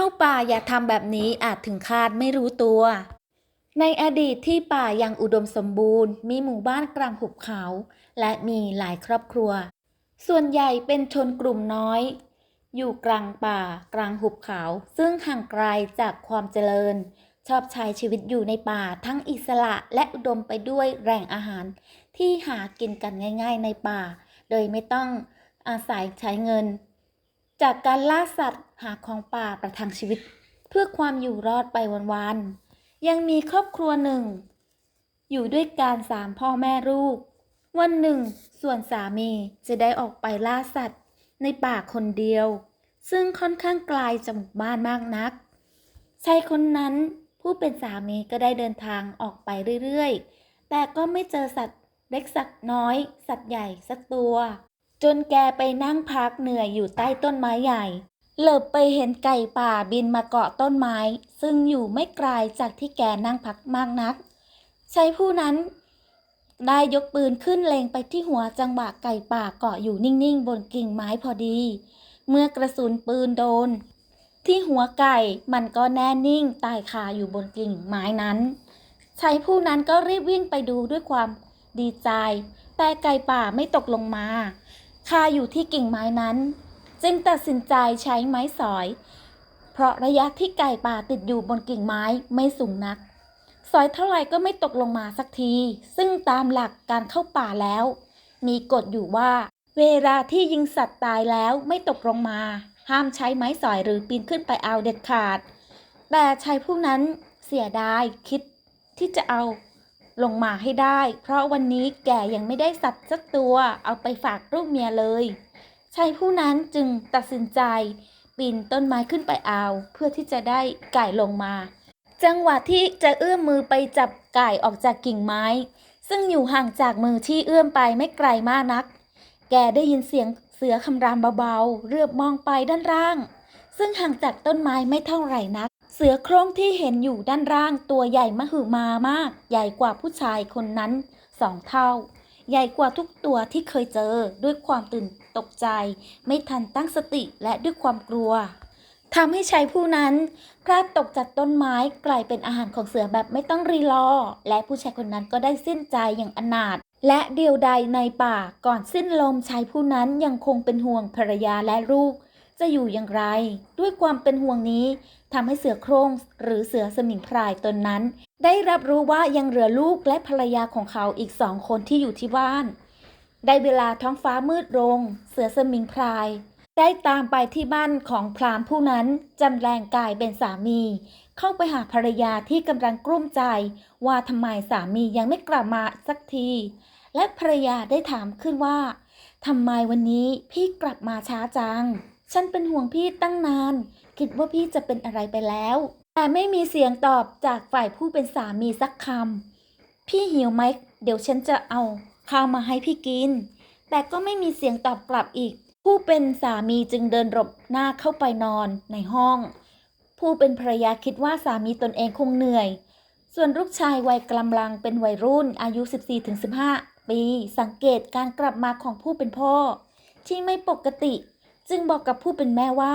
เข้าป่าอย่าทำแบบนี้อาจถึงคาดไม่รู้ตัว ในอดีตที่ป่ายังอุดมสมบูรณ์ มีหมู่บ้านกลางหุบเขา และมีหลายครอบครัว ส่วนใหญ่เป็นชนกลุ่มน้อย อยู่กลางป่ากลางหุบเขา ซึ่งห่างไกลจากความเจริญ ชอบใช้ชีวิตอยู่ในป่าทั้งอิสระและอุดมไปด้วยแหล่งอาหาร ที่หากินกันง่าย ๆ ในป่า โดยไม่ต้องอาศัยใช้เงิน จากการล่าสัตว์หาของป่าประทังชีวิต เพื่อความอยู่รอดไปวันๆ ยังมีครอบครัวหนึ่ง อยู่ด้วยการสามพ่อแม่ลูก วันหนึ่ง ส่วนสามีจะได้ออกไปล่าสัตว์ในป่าคนเดียว ซึ่งค่อนข้างไกลจากหมู่บ้านมากนักชายคนนั้นผู้เป็นสามีก็ได้เดินทางออกไปเรื่อยๆ แต่ก็ไม่เจอสัตว์เล็กสัตว์น้อย สัตว์ใหญ่สักตัว จนแกไปนั่งพักเหนื่อยอยู่ใต้ต้นไม้ใหญ่ เหลิบไปเห็นไก่ป่าบินมาเกาะต้นไม้ ซึ่งอยู่ไม่ไกลจากที่แกนั่งพักมากนักชายผู้นั้นได้ยกปืนขึ้นเล็งไปที่หัวจังหวะไก่ป่าเกาะอยู่นิ่งๆ บนกิ่งไม้พอดี เมื่อกระสุนปืนโดน ที่หัวไก่มันก็แน่นิ่งตายคาอยู่บนกิ่งไม้นั้นชายผู้นั้นก็รีบวิ่งไปดูด้วยความดีใจ แต่ไก่ป่าไม่ตกลงมา คาอยู่ที่กิ่งไม้นั้น จึงตัดสินใจใช้ไม้สอย เพราะระยะที่ไก่ป่าติดอยู่บนกิ่งไม้ไม่สูงนัก สอยเท่าไหร่ก็ไม่ตกลงมาสักที ซึ่งตามหลักการเข้าป่าแล้ว มีกฎอยู่ว่า เวลาที่ยิงสัตว์ตายแล้วไม่ตกลงมา ห้ามใช้ไม้สอยหรือปีนขึ้นไปเอาเด็ดขาด แต่ชายผู้นั้นเสียดายคิดที่จะเอา ลงมาให้ได้ เพราะวันนี้แกยังไม่ได้สัตว์สักตัวเอาไปฝากลูกเมียเลยชายผู้นั้นจึงตัดสินใจ ปีนต้นไม้ขึ้นไปเอา เพื่อที่จะได้ไก่ลงมา จังหวะที่จะเอื้อมมือไปจับไก่ออกจากกิ่งไม้ ซึ่งอยู่ห่างจากมือที่เอื้อมไปไม่ไกลมากนัก แกได้ยินเสียงเสือคำรามเบาๆ เรือบมองไปด้านล่าง ซึ่งห่างจากต้นไม้ไม่เท่าไหร่นัก เสือโคร่งที่เห็นอยู่ด้านล่างตัวใหญ่มหึมามาก ใหญ่กว่าผู้ชายคนนั้นสองเท่า ใหญ่กว่าทุกตัวที่เคยเจอด้วยความตื่นตกใจ ไม่ทันตั้งสติและด้วยความกลัวทำให้ชายผู้นั้นพลาดตกจากต้นไม้กลายเป็นอาหารของเสือแบบไม่ต้องรีรอ และผู้ชายคนนั้นก็ได้สิ้นใจอย่างอนาถและเดียวดายในป่าก่อนสิ้นลมชายผู้นั้นยังคงเป็นห่วงภรรยาและลูก จะอยู่อย่างไร ด้วยความเป็นห่วงนี้ทำให้เสือโคร่งหรือเสือสมิงพรายตนนั้น ได้รับรู้ว่ายังเหลือลูกและภรรยาของเขาอีกสองคนที่อยู่ที่บ้าน ได้เวลาท้องฟ้ามืดลง เสือสมิงพราย ได้ตามไปที่บ้านของพรามผู้นั้นจำแรงกายเป็นสามี เข้าไปหาภรรยาที่กำลังกลุ้มใจ ว่าทำไมสามียังไม่กลับมาสักทีและภรรยาได้ถามขึ้นว่าทำไมวันนี้พี่กลับมาช้าจัง ฉันเป็นห่วงพี่ตั้งนาน คิดว่าพี่จะเป็นอะไรไปแล้ว แต่ไม่มีเสียงตอบจากฝ่ายผู้เป็นสามีสักคำพี่หิวไหมเดี๋ยวฉันจะเอาข้าวมาให้พี่กิน แต่ก็ไม่มีเสียงตอบกลับอีก ผู้เป็นสามีจึงเดินหลบหน้าเข้าไปนอนในห้อง ผู้เป็นภรรยาคิดว่าสามีตนเองคงเหนื่อย ส่วนลูกชายวัยกำลังเป็นวัยรุ่นอายุ 14-15 ปี สังเกตการกลับมาของผู้เป็นพ่อ ที่ไม่ปกติ จึงบอกกับผู้เป็นแม่ว่า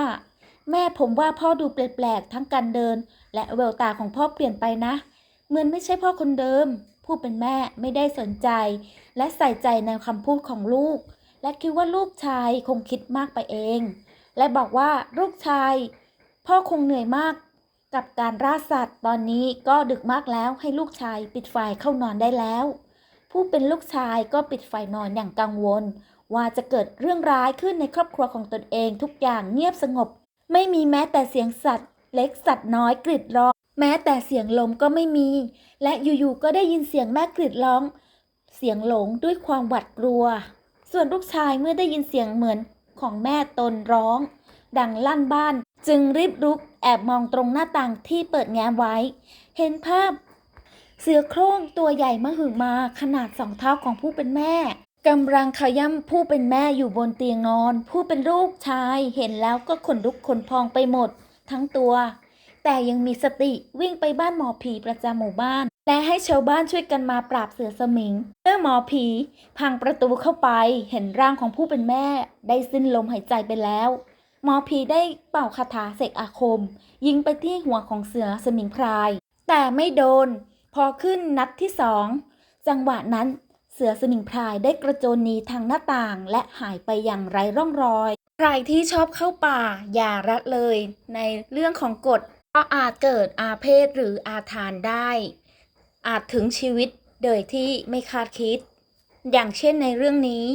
แม่ผมว่าพ่อดูแปลกๆทั้งการเดิน และแววตาของพ่อเปลี่ยนไปนะ เหมือนไม่ใช่พ่อคนเดิม ผู้เป็นแม่ไม่ได้สนใจ และใส่ใจในคำพูดของลูก และคิดว่าลูกชายคงคิดมากไปเอง และบอกว่าลูกชาย พ่อคงเหนื่อยมากกับการล่าสัตว์ตอนนี้ก็ดึกมากแล้วให้ลูกชายปิดไฟเข้านอนได้แล้ว ผู้เป็นลูกชายก็ปิดไฟนอนอย่างกังวล ว่าจะเกิดเรื่องร้ายขึ้นในครอบครัวของตนเองทุกอย่างเงียบสงบ ไม่มีแม้แต่เสียงสัตว์ เล็กสัตว์น้อยกรีดร้อง แม้แต่เสียงลมก็ไม่มี และอยู่ๆก็ได้ยินเสียงแม่กรีดร้อง เสียงหลงด้วยความหวาดกลัว ส่วนลูกชายเมื่อได้ยินเสียงเหมือนของแม่ตนร้อง ดังลั่นบ้าน จึงรีบลุกแอบมองตรงหน้าต่างที่เปิดแง้มไว้ เห็นภาพ เสือโคร่งตัวใหญ่มหึมาขนาดสองเท่าของผู้เป็นแม่ กำลังขย้ำผู้เป็นแม่อยู่บนเตียงนอน ผู้เป็นลูกชายเห็นแล้วก็ขนลุกขนพองไปหมด ทั้งตัว แต่ยังมีสติวิ่งไปบ้านหมอผีประจำหมู่บ้าน และให้ชาวบ้านช่วยกันมาปราบเสือสมิงเมื่อหมอผีพังประตูเข้าไปเห็นร่างของผู้เป็นแม่ ได้สิ้นลมหายใจไปแล้ว หมอผีได้เป่าคาถาเสกอาคม ยิงไปที่หัวของเสือสมิงพราย แต่ไม่โดน พอขึ้นนัดที่สองจังหวะนั้น เสือสมิงพรายได้กระโจนหนีทางหน้าต่างและหายไปอย่างไร้ร่องรอย ใครที่ชอบเข้าป่าอย่าละเลย ในเรื่องของกฎก็อาจเกิดอาเพศหรืออาทานได้ อาจถึงชีวิตโดยที่ไม่คาดคิด อย่างเช่นในเรื่องนี้